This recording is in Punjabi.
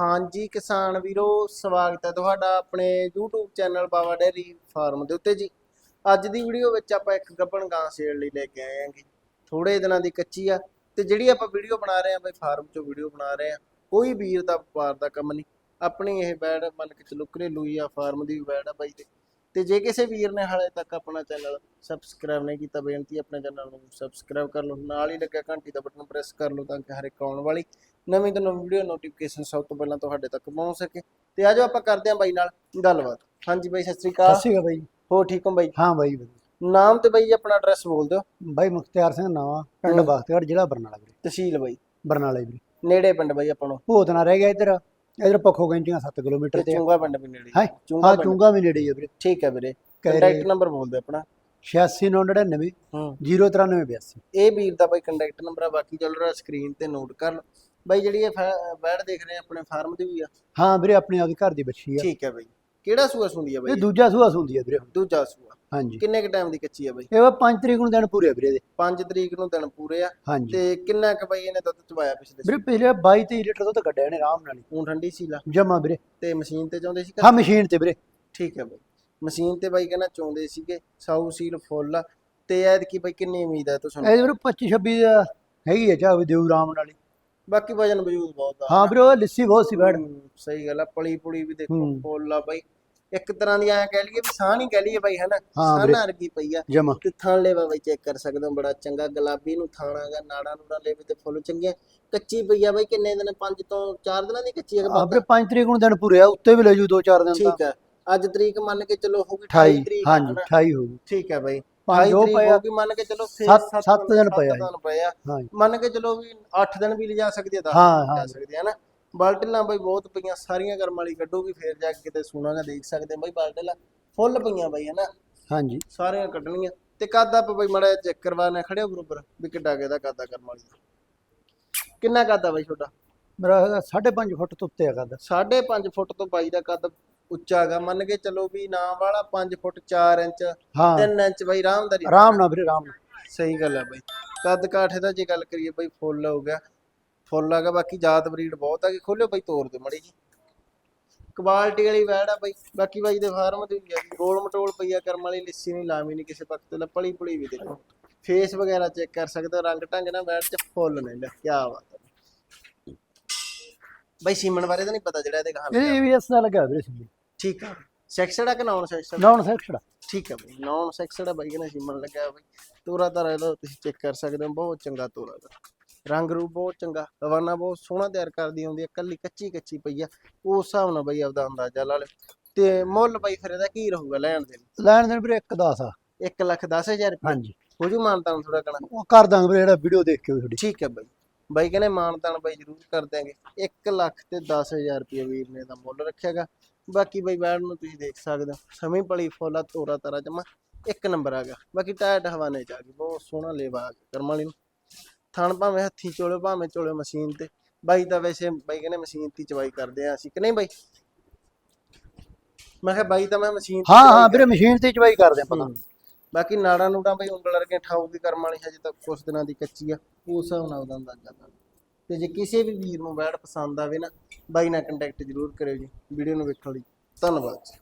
ਹਾਂਜੀ, ਕਿਸਾਨ ਵੀਰੋ, ਸਵਾਗਤ ਹੈ ਤੁਹਾਡਾ ਆਪਣੇ YouTube channel Bawa dairy farm ਦੇ ਉੱਤੇ ਜੀ। ਅੱਜ ਦੀ ਵੀਡੀਓ ਵਿੱਚ ਆਪਾਂ ਇੱਕ ਗੱਭਣ ਗਾਂ ਸੇਲ ਲਈ ਲੈ ਕੇ ਆਏ ਹਾਂਗੇ। ਥੋੜੇ ਦਿਨਾਂ ਦੀ ਕੱਚੀ ਆ ਤੇ ਜਿਹੜੀ ਆਪਾਂ ਵੀਡੀਓ ਬਣਾ ਰਹੇ ਆ ਬਈ ਫਾਰਮ ਚੋਂ ਵੀਡੀਓ ਬਣਾ ਰਹੇ ਆ ਕੋਈ ਵੀਰ ਦਾ ਵਪਾਰ ਦਾ ਕੰਮ ਨਹੀਂ। ਆਪਣੀ ਇਹ ਬੈਡ ਮੰਨ ਕੇ ਚਲੋ ਘਰੇਲੂ ਹੀ ਆ, ਫਾਰਮ ਦੀ ਵੀ ਬੈਡ ਆ ਬਾਈ ਤੇ ਤੇ ਜੇ ਕਿਸੇ ਵੀਰ ਨੇ ਹਾਲੇ ਤੱਕ ਆਪਣਾ ਚੈਨਲ ਸਬਸਕ੍ਰਾਈਬ ਨਹੀਂ ਕੀਤਾ, ਬੇਨਤੀ ਆਪਣੇ ਚੈਨਲ ਨੂੰ ਸਬਸਕ੍ਰਾਈਬ ਕਰ ਲਓ। ਨਾਲ ਹੀ ਲੱਗਿਆ ਘੰਟੀ ਦਾ ਬਟਨ, ਪ੍ਰੈਸ ਕਰ ਲਓ ਤਾਂ ਕਿ ਹਰ ਇੱਕ ਆਉਣ ਵਾਲੀ ਨਵੀਂ ਤੋਂ ਨਵੀਂ ਵੀਡੀਓ ਨੋਟੀਫਿਕੇਸ਼ਨ ਸਭ ਤੋਂ ਪਹਿਲਾਂ ਤੁਹਾਡੇ ਤੱਕ ਪਹੁੰਚ ਸਕੇ। ਤੇ ਆਜੋ ਆਪਾਂ ਕਰਦੇ ਹਾਂ ਬਾਈ ਨਾਲ ਗੱਲਬਾਤ। ਹਾਂਜੀ ਬਾਈ ਸਤਿ ਸ੍ਰੀ ਅਕਾਲ। ਸਤਿ ਸ਼੍ਰੀ ਅਕਾਲ ਬਾਈ। ਹੋ ਠੀਕ ਹੋ ਬਾਈ? ਹਾਂ ਬਾਈ। ਨਾਮ ਤੇ ਬਾਈ ਆਪਣਾ ਐਡਰੈਸ ਬੋਲ ਦਿਓ। ਬਾਈ ਮੁਖਤਿਆਰ ਸਿੰਘ ਨਾਵਾ ਪਿੰਡ ਹੂੰ। ਬਖਤਗੜ੍ਹ ਜ਼ਿਲ੍ਹਾ ਬਰਨਾਲਾ ਵੀਰੇ। ਤਹਿਸੀਲ ਬਾਈ। ਬਰਨਾਲਾ ਵੀਰੇ। ਨੇੜੇ ਪਿੰਡ ਬਾਈ ਆਪਾਂ ਨੂੰ। ਭੂਤ ਨਾ ਰਹਿ ਗਿਆ ਇੱਧਰ। ਇੱਧਰ ਪੱਖੋ ਗੈਂਚੀਆਂ 7 ਕਿਲੋਮੀਟਰ ਤੇ ਆ। ਚੁੰਗਾ ਪਿੰਡ ਵੀ ਨੇੜੇ ਹਾਂ ਚੁੰਗਾ ਵੀ ਨੇੜੇ ਹੀ ਆ ਵੀਰੇ। ਠੀਕ ਹੈ ਵੀਰੇ। ਕੰਟੈਕਟ ਨੰਬਰ ਬੋਲ ਦਿਓ ਆਪਣਾ। 8699 ਹੂੰ। 09382 ਇਹ ਵੀਰ ਦਾ ਬਾਈ ਕੰਟੈਕਟ ਨੰਬਰ ਆ ਬਾਕੀ ਚੱਲ ਰਿਹਾ ਸਕਰੀਨ ਤੇ ਨੋਟ ਕਰ ਲਓ। ਬਾਈ ਜਿਹੜੀ ਇਹ ਬੈਡ ਦੇਖ ਰਹੇ ਆ ਆਪਣੇ ਫਾਰਮ ਦੀ ਵੀ ਆ। ਹਾਂ ਵੀਰੇ ਆਪਣੀ ਆਪਦੀ ਘਰ ਦੀ ਬੱਚੀ ਆ। ਠੀਕ ਹੈ ਬਾਈ। ਕਿਹੜਾ ਸੂਆ ਸੁੰਦੀ ਆ ਇਹ ਬਾਈ ਦੂਜਾ ਸੂਆ ਸੁੰਦੀ ਆ ਵੀਰੇ। ਦੂਜਾ ਸੂਆ। ਹਾਂਜੀ। ਕਿੰਨੇ ਕ ਟਾਈਮ ਦੀ ਕੱਚੀ ਆ ਬਾਈ? ਇਹ ਵਾ 5 ਤਰੀਕ ਨੂੰ ਦਿਨ ਪੂਰੇ ਆ ਵੀਰੇ ਦੇ 5 ਤਰੀਕ ਨੂੰ ਦਿਨ ਪੂਰੇ ਆ। ਤੇ ਕਿੰਨਾ ਕ ਬਾਈ ਇਹਨੇ ਦੁੱਧ ਚਵਾਇਆ ਪਿਛਲੇ ਵੀਰੇ ਪਿਛਲੇ 22 23 ਲੀਟਰ ਦੁੱਧ ਕੱਢਿਆ ਨੇ ਆਰਾਮ ਨਾਲ। ਹੁਣ ਠੰਡੀ ਸੀ ਲਾ। ਜਮਾ ਵੀਰੇ। ਤੇ ਮਸ਼ੀਨ ਤੇ ਚਾਹੁੰਦੇ ਸੀ ਹਾਂ ਮਸ਼ੀਨ ਤੇ ਵੀਰੇ। ਠੀਕ ਹੈ ਬਾਈ। ਮਸ਼ੀਨ ਤੇ ਬਾਈ ਕਹਿੰਦਾ ਚਾਹੁੰਦੇ ਸੀਗੇ ਸਾਊ ਸੀਲ ਫੁੱਲ। ਤੇ ਐਦ ਕੀ ਬਾਈ ਕਿੰਨੀ ਉਮੀਦ ਹੈ ਤੁਹਾਨੂੰ? ਇਹ ਵੀਰੇ 25 26 ਦਾ ਹੈਗੀ ਆ ਚਾਹ ਵੀ ਦਿਉ ਆਰਾਮ ਨਾਲ। ਬਾਕੀ ਵਜਨ ਵਜੂਦ ਬਹੁਤ ਆ ਹਾਂ ਵੀਰੇ ਉਹ ਲਿੱਸੀ ਬਹੁਤ ਸੀ ਹੂੰ, ਸਹੀ ਗੱਲ ਆ ਪਲੀ ਪੁਲੀ ਵੀ ਦੇਖੋ ਹੂੰ। ਆ ਬਾਈ। ਇੱਕ ਤਰ੍ਹਾਂ ਦੀ ਐ ਕਹਿ ਲਈਏ ਵੀ ਸਾਹ ਨਹੀਂ ਕਹਿ ਲਈਏ ਬਾਈ ਹਨਾ? ਹਾਂ ਸਾਹ ਵੀਰੇ। ਵਰਗੀ ਪਈ ਆ? ਜਮਾ। ਤੇ ਥਣ ਲੈਵਾ ਬਾਈ ਚੈੱਕ ਕਰ ਸਕਦੇ ਹੋ ਬੜਾ ਚੰਗਾ ਗੁਲਾਬੀ ਨੂੰ ਥਾਣਾ ਗਾ ਨਾੜਾ ਨੂੜਾ ਲੈਵੇ ਤੇ ਫੁੱਲ ਚੰਗੀਆਂ। ਕੱਚੀ ਪਈ ਆ ਬਾਈ ਕਿੰਨੇ ਦਿਨ? 5 ਤੋਂ 4 ਦਿਨਾਂ ਦੀ ਕੱਚੀ ਆ ਕਿ ਆ ਵੱਧ? ਵੀਰੇ 5 ਤਰੀਕ ਨੂੰ ਦਿਨ ਪੂਰੇ ਆ ਉੱਤੇ ਵੀ ਲੈ ਜੂ 2-4 ਦਿਨ ਤਾਂ। ਠੀਕ ਹੈ ਅੱਜ ਤਰੀਕ ਮੰਨ ਕੇ ਚਲੋ ਹੋਊਗੀ 28 ਤਰੀਕ ਆ ਹਾਂਜੀ ਹਨਾ? 28 ਹੋ ਗਈ। ਠੀਕ ਹੈ ਬਾਈ। ਪੰਜ 28 ਉਹ ਤਰੀਕ ਪਿਆ ਹੋਊਗੀ ਮੰਨ ਕੇ ਚਲੋ ਛੇ- ਸੱਤ- ਸੱਤ ਸੱਤ ਦਿਨ ਸੱਤ ਪਿਆ ਦਿਨ ਪਏ ਆ। ਹਾਂ ਮੰਨ ਕੇ ਚਲੋ ਵੀ 8 ਦਿਨ ਵੀ ਲਿਜਾ ਸਕਦੀ ਆ 10 ਹਾਂ, ਦਿਨ ਲਿਜਾ ਹਾਂ। ਸਕਦੀ ਆ ਨਾ ਬਾਲਟੀਆਂ ਬਾਈ ਬਹੁਤ ਪਈਆਂ ਸਾਰੀਆਂ ਕਰਮ ਵਾਲੀ ਕੱਢੂਗੀ ਫੇਰ ਜਾ ਕੇ ਕਿਤੇ ਸੋਨਾਗਾ ਦੇਖ ਸਕਦੇ ਬਾਈ ਬਾਲਟੀਆਂ ਫੁੱਲ ਪਈਆਂ ਬਾਈ ਹਨਾ? ਹਾਂਜੀ ਸਾਰੀਆਂ ਕੱਢਣੀਆਂ। ਤੇ ਕੱਦ ਆਪਾਂ ਬਾਈ ਮੜਾ ਚੈੱਕ ਕਰਵਾਣਾ ਖੜਿਓ ਬਰੋਬਰ ਵੀ ਕਿੱਡਾ ਕਿਹਦਾ ਕੱਦਾ ਕਰਮ ਵਾਲੀ ਦਾ। ਕਿੰਨਾ ਕੱਦ ਆ ਬਾਈ ਤੁਹਾਡਾ? ਮੇਰਾ ਹੈਗਾ 5.5 ਫੁੱਟ ਤੋਂ ਉੱਤੇ ਆ ਕਰਦਾ 5.5 ਫੁੱਟ ਤੋਂ ਬਾਈ ਦਾ ਕੱਦ ਉੱਚਾ ਹੈਗਾ। ਮੰਨ ਕੇ ਚਲੋ ਵੀ ਨਾ ਵਾਲਾ 5 ਫੁੱਟ 4 ਇੰਚ ਹਾਂ। 3 ਇੰਚ ਬਾਈ ਆਰਾਮਦਾਰੀ। ਆਰਾਮ ਨਾਲ ਵੀਰੇ ਆਰਾਮ ਨਾਲ। ਸਹੀ ਗੱਲ ਹੈ ਬਾਈ। ਕੱਦ ਕਾਠੇ ਦਾ ਜੇ ਗੱਲ ਕਰੀਏ ਬਾਈ ਫੁੱਲ ਹੋ ਗਿਆ। ਫੁੱਲ ਹੈਗਾ ਬਾਕੀ ਜਾਤ ਬਰੀਡ ਬਹੁਤ ਕਿ ਖੋਲਿਓ ਬਾਈ ਤੋਰ ਦੇ ਮੜੀ ਜੀ। ਕੁਆਲਿਟੀ ਵਾਲੀ ਵੈੜ ਆ ਬਾਈ। ਬਾਕੀ ਬਾਈ ਦੇ ਫਾਰਮ ਦੀ ਵੀ ਆ ਗੋਲ ਮਟੋਲ ਪਈ ਆ ਕਰਮ ਵਾਲੀ ਲਿੱਸੀ ਨਹੀਂ ਲਾਵੀ ਨਹੀਂ ਕਿਸੇ ਪੱਖ ਤੇ। ਪਲੀ ਪੁਲੀ ਵੀ ਦੇਖੋ ਫੇਸ ਵਗੈਰਾ ਚੈੱਕ ਕਰ ਸਕਦੇ ਹੋ ਰੰਗ ਢੰਗ ਨਾਲ ਵੈੜ ਚ ਫੁੱਲ ਨੇ ਲੈ ਕੀ ਬਾਤ ਹੈ ਬਾਈ। ਸੀਮਨ ਬਾਰੇ ਤਾਂ ਨਹੀਂ ਪਤਾ ਜਿਹੜਾ ਇਹਦੇ ਕਹਾਂ ਇਹ ਵੀ ਇਸ ਨਾਲ ਲੱਗਾ ਵੀਰੇ ਸੀ ਠੀਕ ਆ। ਸੈਕਸਡ ਆ ਕਿ ਨਾਨ ਸੈਕਸਡ ਨਾਨ ਸੈਕਸਡ ਠੀਕ ਹੈ ਬਈ ਨੌਨ ਸੈਕਸਡ ਆ ਬਾਈ ਕਹਿੰਦਾ ਸੀਮਨ ਲੱਗਿਆ ਬਈ। ਤੋਰਾ ਤਾਰਾ ਇਹਦਾ ਤੁਸੀਂ ਚੈੱਕ ਕਰ ਸਕਦੇ ਹੋ ਬਹੁਤ ਚੰਗਾ ਤੋਰਾ ਦਾ ਰੰਗ ਰੂਪ ਬਹੁਤ ਚੰਗਾ ਰਵਾਨਾ ਬਹੁਤ ਸੋਹਣਾ ਤਿਆਰ ਕਰਦੀ ਆਉਂਦੀ ਹੈ ਕੱਲੀ ਕੱਚੀ ਕੱਚੀ ਪਈ ਆ। ਉਸ ਹਿਸਾਬ ਨਾਲ ਬਈ ਆਪਦਾ ਅੰਦਾਜ਼ਾ ਲਾ ਲਿਓ। ਤੇ ਮੁੱਲ ਬਈ ਫਿਰ ਇਹਦਾ ਕੀ ਰਹੂਗਾ ਲੈਣ ਦੇ ਲੈਣ ਦੇਣ ਵੀਰੇ 1 10 ਆ। 1 ਲੱਖ 10000 ਰੁਪਏ। ਹਾਂਜੀ। ਹੋ ਜੂ ਮਾਨਤਾਨ ਥੋੜਾ ਕਣਾ ਉਹ ਕਰ ਦਾਂਗੇ ਵੀਰੇ ਜਿਹੜਾ ਵੀਡੀਓ ਦੇਖ ਕੇ ਤੁਹਾਡੀ। ਠੀਕ ਹੈ ਬਾਈ। ਬਾਈ ਕਹਿੰਦੇ ਮਾਨਤਾਨ ਬਾਈ ਜ਼ਰੂਰ ਕਰ ਦਿਆਂਗੇ। 1 ਲੱਖ ਤੇ 10000 ਰੁਪਏ ਵੀਰ ਨੇ ਦਾ ਮੁੱਲ ਰੱਖਿਆਗਾ। ਬਾਕੀ ਬਾਈ ਬੈਡ ਨੂੰ ਤੁਸੀਂ ਦੇਖ ਸਕਦੇ ਹੋ ਸਮੀ ਪਲੀ ਫੋਲਾ ਤੋਰਾ ਤਾਰਾ ਜਮਾ ਇੱਕ ਨੰਬਰ ਆ ਗਿਆ। ਬਾਕੀ ਟਾਇਟ ਹਵਾਨੇ ਚ ਆ ਗਈ ਬਹੁਤ ਸੋਹਣਾ ਲੇਵਾ ਆ ਗਿਆ ਕਰਮ ਵਾਲੀ ਨੂੰ। ਥਣ ਭਾਵੇਂ ਹੱਥੀ ਚੋਲੇ ਭਾਵੇਂ ਚੋਲੇ ਮਸ਼ੀਨ ਤੇ। ਬਾਈ ਤਾਂ ਵੈਸੇ ਬਾਈ ਕਹਿੰਦੇ ਮਸ਼ੀਨ ਤੇ ਚਵਾਈ ਕਰਦੇ ਆ ਅਸੀਂ ਕਿ ਨਹੀਂ ਬਾਈ? ਮੈਂ ਕਿਹਾ ਬਾਈ ਤਾਂ ਮੈਂ ਮਸ਼ੀਨ ਹਾਂ ਹਾਂ ਵੀਰੇ ਮਸ਼ੀਨ ਤੇ ਚਵਾਈ ਕਰਦੇ ਆ ਪਤਾ। ਬਾਕੀ ਨਾੜਾਂ ਨੂੜਾਂ ਬਈ ਉਂਗਲ ਵਰਗੇ ਠਾਊਗੀ ਕਰਮ ਵਾਲੀ ਹਜੇ ਤੱਕ ਕੁਛ ਦਿਨਾਂ ਦੀ ਕੱਚੀ ਆ ਉਸ ਹਿਸਾਬ ਨਾਲ ਉਹਦਾ ਅੰਦਾਜ਼ਾ। ਤੇ ਜੇ ਕਿਸੇ ਵੀ ਵੀਰ ਨੂੰ ਬੈਡ ਪਸੰਦ ਆਵੇ ਨਾ, ਬਾਈ ਨਾਲ ਕੰਟੈਕਟ ਜ਼ਰੂਰ ਕਰਿਓ ਜੀ। ਵੀਡੀਓ ਨੂੰ ਵੇਖਣ ਲਈ। ਧੰਨਵਾਦ ਜੀ।